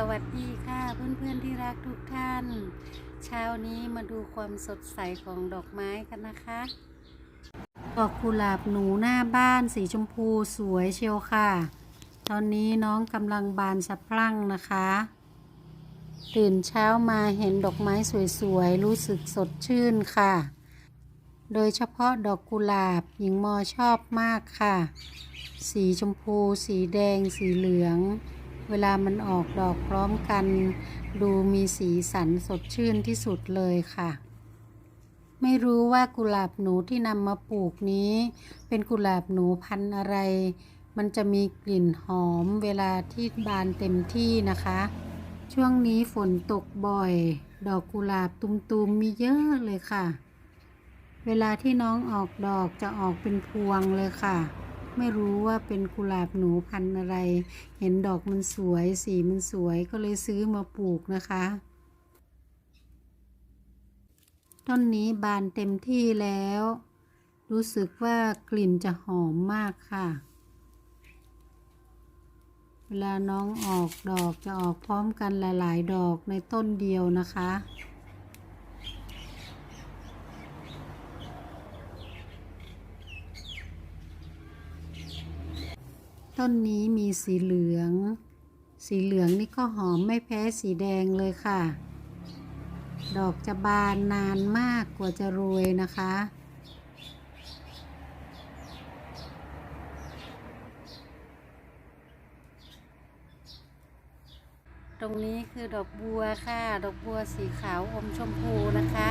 สวัสดีค่ะเพื่อนๆที่รักทุกท่าน เช้านี้มาดูความสดใสของดอกไม้กันนะคะดอกกุหลาบหนูหน้าบ้านสีชมพูสวยเชียวค่ะ ตอนนี้น้องกำลังบานสะพรั่งนะคะ ตื่นเช้ามาเห็นดอกไม้สวยๆ รู้สึกสดชื่นค่ะ โดยเฉพาะดอกกุหลาบหญิงมอชอบมากค่ะ สีชมพู สีแดง สีเหลือง เวลามันออกดอกพร้อมกัน ดูมีสีสันสดชื่นที่สุดเลยค่ะ ไม่รู้ว่ากุหลาบหนูที่นำมาปลูกนี้ เป็นกุหลาบหนูพันธุ์อะไร มันจะมีกลิ่นหอมเวลาที่บานเต็มที่นะคะ ช่วงนี้ฝนตกบ่อย ดอกกุหลาบตุมๆมีเยอะเลยค่ะ เวลาที่น้องออกดอกจะออกเป็นพวงเลยค่ะ ไม่รู้ว่าเป็นกุหลาบหนูพันธุ์อะไร เห็นดอกมันสวยสีมันสวยก็เลยซื้อมาปลูกนะคะ ต้นนี้บานเต็มที่แล้ว รู้สึกว่ากลิ่นจะหอมมากค่ะ เวลาน้องออกดอกจะออกพร้อมกันหลาย ๆ ดอกในต้นเดียวนะคะ ต้นนี้มีสีเหลือง สีเหลืองนี่ก็หอมไม่แพ้สีแดงเลยค่ะ ดอกจะบานนานมากกว่าจะโรยนะคะ ตรงนี้คือดอกบัวค่ะ ดอกบัวสีขาวอมชมพูนะคะ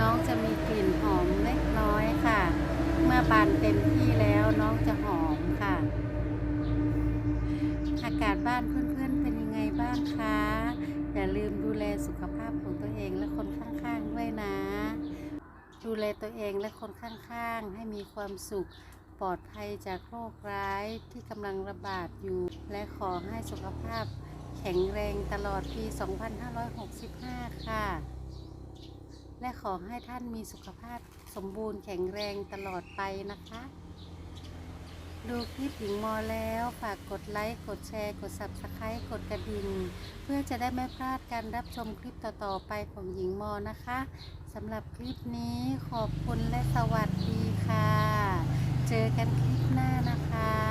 น้องจะมีกลิ่นหอมเล็กน้อยค่ะ เมื่อบานเต็มที่แล้วน้องจะหอมากาศบ้านเพื่อนๆ เป็นยังไงบ้างคะ อย่าลืมดูแลสุขภาพของตัวเองและคนข้างๆด้วยนะ ดูแลตัวเองและคนข้างๆ ให้มีความสุขปลอดภัยจากโรคร้ายที่กำลังระบาดอยู่ และขอให้สุขภาพแข็งแรงตลอดปี 2565 ค่ะ และขอให้ท่านมีสุขภาพสมบูรณ์แข็งแรงตลอดไปนะคะ ดูคลิปหญิงมอแล้วฝากกดไลค์กดแชร์กด Subscribe กดกระดิ่งเพื่อจะได้ไม่พลาดการรับชมคลิปต่อๆไปของหญิงมอนะคะสำหรับคลิปนี้ขอบคุณและสวัสดีค่ะ เจอกันคลิปหน้านะคะ